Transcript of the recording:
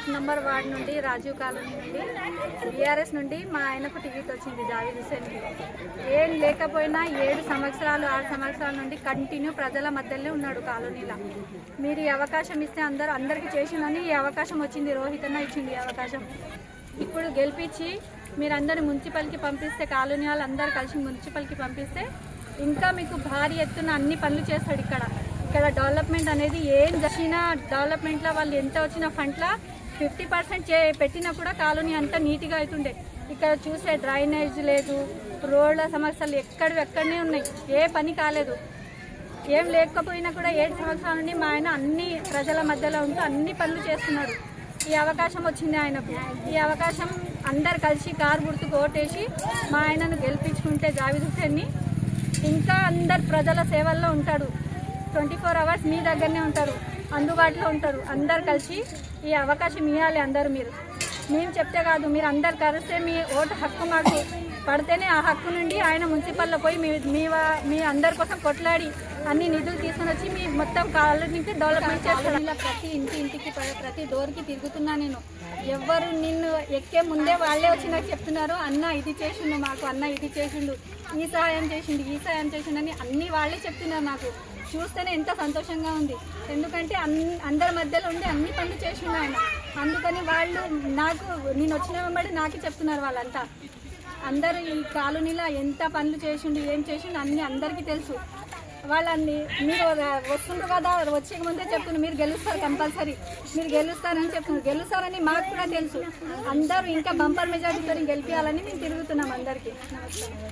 First number ward నుండి Rajiv colony నుండి BRS నుండి మా ఆయనకు టికెట్ వచ్చింది జావేద్ హుసేన్కి ఏం లేకపోయినా ఏడు సంవత్సరాలు ఆరు సంవత్సరాల నుండి కంటిన్యూ ప్రజల మధ్యలో ఉన్నాడు కాలనీలో. మీరు ఈ అవకాశం ఇస్తే అందరు అందరికీ చేసిందని ఈ అవకాశం వచ్చింది. రోహిత్ అన్న ఇచ్చింది ఈ అవకాశం. ఇప్పుడు గెలిపించి మీరందరూ మున్సిపల్కి పంపిస్తే కాలనీ వాళ్ళందరూ కలిసి మున్సిపల్కి పంపిస్తే ఇంకా మీకు భారీ ఎత్తున అన్ని పనులు చేస్తాడు ఇక్కడ. ఇక్కడ డెవలప్మెంట్ అనేది ఏం జరిగినా డెవలప్మెంట్లో వాళ్ళు ఎంత వచ్చిన ఫంట్లో ఫిఫ్టీ పర్సెంట్ చే పెట్టినా కూడా కాలనీ అంతా నీట్గా అవుతుండే ఇక్కడ చూసే డ్రైనేజ్ లేదు రోడ్ల సమస్యలు ఎక్కడివి ఎక్కడనే ఉన్నాయి. ఏ పని కాలేదు. ఏం లేకపోయినా కూడా ఏడు సంవత్సరాల నుండి మా ఆయన అన్ని ప్రజల మధ్యలో ఉంటూ అన్ని పనులు చేస్తున్నారు ఈ అవకాశం వచ్చింది ఆయనకు. ఈ అవకాశం అందరు కలిసి కారు గుర్తుకు ఓటేసి మా ఆయనను గెలిపించుకుంటే జావేద్ హుసేన్ని ఇంకా అందరు ప్రజల సేవల్లో ఉంటాడు. ట్వంటీ ఫోర్ అవర్స్ మీ దగ్గరనే ఉంటారు అందుబాటులో ఉంటారు. అందరు కలిసి ఈ అవకాశం ఇవ్వాలి అందరూ మీరు. మేము చెప్తే కాదు మీరు అందరు కలిస్తే మీ ఓటు హక్కు మాకు పడితేనే ఆ హక్కు నుండి ఆయన మున్సిపల్లో పోయి మీ మీ మీ అందరి కోసం కొట్లాడి అన్ని నిధులు తీసుకొని వచ్చి మీ మొత్తం కాలనీకి డెవలప్మెంట్ చేస్తారు. ఇలా ప్రతి ఇంటి ఇంటికి ప్రతి డోర్కి తిరుగుతున్నా నేను. ఎవ్వరు నిన్ను ఎక్కే ముందే వాళ్ళే వచ్చి నాకు చెప్తున్నారు. అన్న ఇది చేసిండు మాకు అన్న ఇది చేసిండు. ఈ సహాయం చేసిండు ఈ సహాయం చేసిండని అని అన్ని వాళ్ళే చెప్తున్నారు నాకు. చూస్తేనే ఎంత సంతోషంగా ఉంది. ఎందుకంటే అన్ని అందరి మధ్యలో ఉండి అన్ని పనులు చేసిండు ఆయన. అందుకని వాళ్ళు నాకు నేను వచ్చిన వెంబడి నాకే చెప్తున్నారు వాళ్ళంతా. అందరూ ఈ కాలనీలో ఎంత పనులు చేసిండు ఏం చేసిండు అన్ని అందరికీ తెలుసు. వాళ్ళని మీరు వస్తుండ్రు కదా వచ్చే ముందే చెప్తున్నారు మీరు గెలుస్తారు కంపల్సరీ. మీరు గెలుస్తారని చెప్తున్నారు. గెలుస్తారని మాకు కూడా తెలుసు. అందరూ ఇంకా బంపర్ మెజార్టీతో గెలిపించాలని మేము తిరుగుతున్నాం అందరికీ.